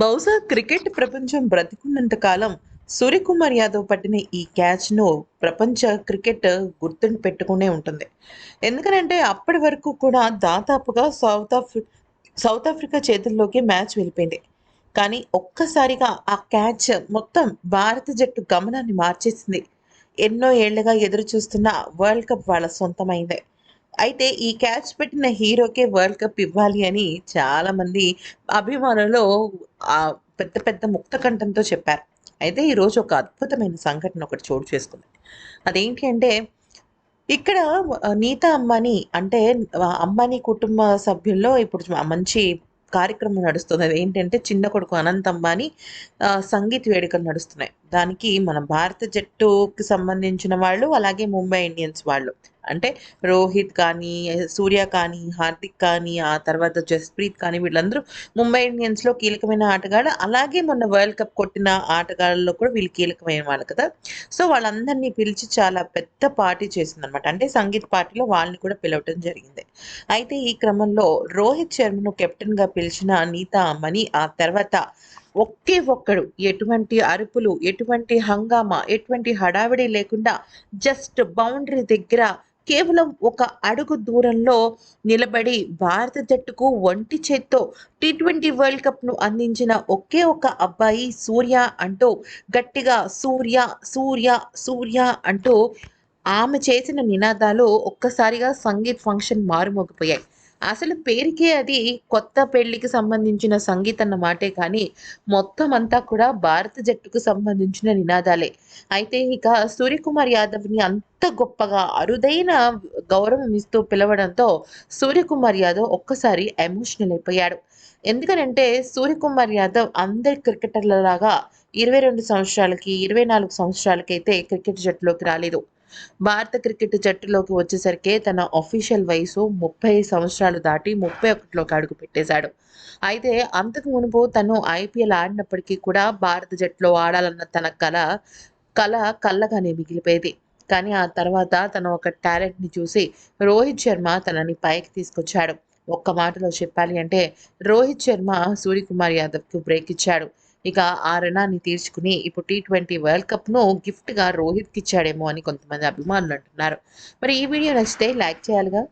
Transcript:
బహుశా క్రికెట్ ప్రపంచం బ్రతికున్నంత కాలం సూర్యకుమార్ యాదవ్ పట్టిన ఈ క్యాచ్ను ప్రపంచ క్రికెట్ గుర్తుని పెట్టుకునే ఉంటుంది. ఎందుకనంటే అప్పటి వరకు కూడా దాదాపుగా సౌత్ ఆఫ్రి సౌత్ ఆఫ్రికా చేతుల్లోకి మ్యాచ్ వెళ్ళిపోయింది. కానీ ఒక్కసారిగా ఆ క్యాచ్ మొత్తం భారత జట్టు గమనాన్ని మార్చేసింది. ఎన్నో ఏళ్ళుగా ఎదురు చూస్తున్న వరల్డ్ కప్ వాళ్ళ సొంతమైంది. అయితే ఈ క్యాచ్ పెట్టిన హీరోకే వరల్డ్ కప్ ఇవ్వాలి అని చాలామంది అభిమానులు పెద్ద పెద్ద ముక్త కంఠంతో చెప్పారు. అయితే ఈరోజు ఒక అద్భుతమైన సంఘటన ఒకటి చోటు చేసుకుంది. అదేంటి అంటే ఇక్కడ నీత నీతా అంబానీ అంటే అంబానీ కుటుంబ సభ్యుల్లో ఇప్పుడు మంచి కార్యక్రమం నడుస్తుంది. అది ఏంటంటే చిన్న కొడుకు అనంత్ అంబానీ సంగీత్ వేడుకలు నడుస్తున్నాయి. దానికి మన భారత జట్టుకి సంబంధించిన వాళ్ళు అలాగే ముంబై ఇండియన్స్ వాళ్ళు. అంటే రోహిత్ కానీ సూర్య కానీ హార్దిక్ కానీ ఆ తర్వాత జస్ప్రీత్ కానీ వీళ్ళందరూ ముంబై ఇండియన్స్లో కీలకమైన ఆటగాళ్ళు. అలాగే మొన్న వరల్డ్ కప్ కొట్టిన ఆటగాళ్ళలో కూడా వీళ్ళు కీలకమైన వాళ్ళు కదా. సో వాళ్ళందరినీ పిలిచి చాలా పెద్ద పార్టీ చేసిందనమాట అంటే సంగీత్ పార్టీలో వాళ్ళని కూడా పిలవటం జరిగింది. అయితే ఈ క్రమంలో రోహిత్ శర్మను కెప్టెన్గా పిలిచిన నీతా అమ్మని ఆ తర్వాత ఒకే ఒక్కడు ఎటువంటి అరుపులు ఎటువంటి హంగామా ఎటువంటి హడావిడి లేకుండా జస్ట్ బౌండరీ దగ్గర కేవలం ఒక అడుగు దూరంలో నిలబడి భారత జట్టుకు ఒంటి చేత్తో టీ ట్వంటీ వరల్డ్ కప్ను అందించిన ఒకే ఒక అబ్బాయి సూర్య అంటూ గట్టిగా సూర్య సూర్య సూర్య అంటూ ఆమె చేసిన నినాదాలు ఒక్కసారిగా సంగీత్ ఫంక్షన్ మారుమోగిపోయాయి. అసలు పేరుకే అది కొత్త పెళ్ళికి సంబంధించిన సంగీత్ అన్న మాటే కానీ మొత్తం అంతా కూడా భారత జట్టుకు సంబంధించిన నినాదాలే. అయితే ఇక సూర్యకుమార్ యాదవ్ని అంత గొప్పగా అరుదైన గౌరవం ఇస్తూ పిలవడంతో సూర్యకుమార్ యాదవ్ ఒక్కసారి ఎమోషనల్ అయిపోయాడు. ఎందుకనంటే సూర్యకుమార్ యాదవ్ అందరి క్రికెటర్ల లాగా ఇరవై రెండు సంవత్సరాలకి ఇరవై నాలుగు సంవత్సరాలకైతే క్రికెట్ జట్టులోకి రాలేదు. భారత క్రికెట్ జట్టులోకి వచ్చేసరికి తన అఫీషియల్ వయసు ముప్పై సంవత్సరాలు దాటి ముప్పై ఒకటిలోకి అడుగు పెట్టేశాడు. అయితే అంతకు మునుపు తను ఐపీఎల్ ఆడినప్పటికీ కూడా భారత జట్టులో ఆడాలన్న తన కళ కళ కళ్ళగానే మిగిలిపోయేది. కానీ ఆ తర్వాత తను ఒక టాలెంట్ని చూసి రోహిత్ శర్మ తనని పైకి తీసుకొచ్చాడు. ఒక్క మాటలో చెప్పాలి అంటే రోహిత్ శర్మ సూర్యకుమార్ యాదవ్కు బ్రేక్ ఇచ్చాడు. ఇక ఆ రుణాన్ని తీర్చుకుని ఇప్పుడు టీ ట్వంటీ వరల్డ్ కప్ను గిఫ్ట్గా రోహిత్కి ఇచ్చాడేమో అని కొంతమంది అభిమానులు అంటున్నారు. మరి ఈ వీడియో నచ్చితే లైక్ చేయాలిగా?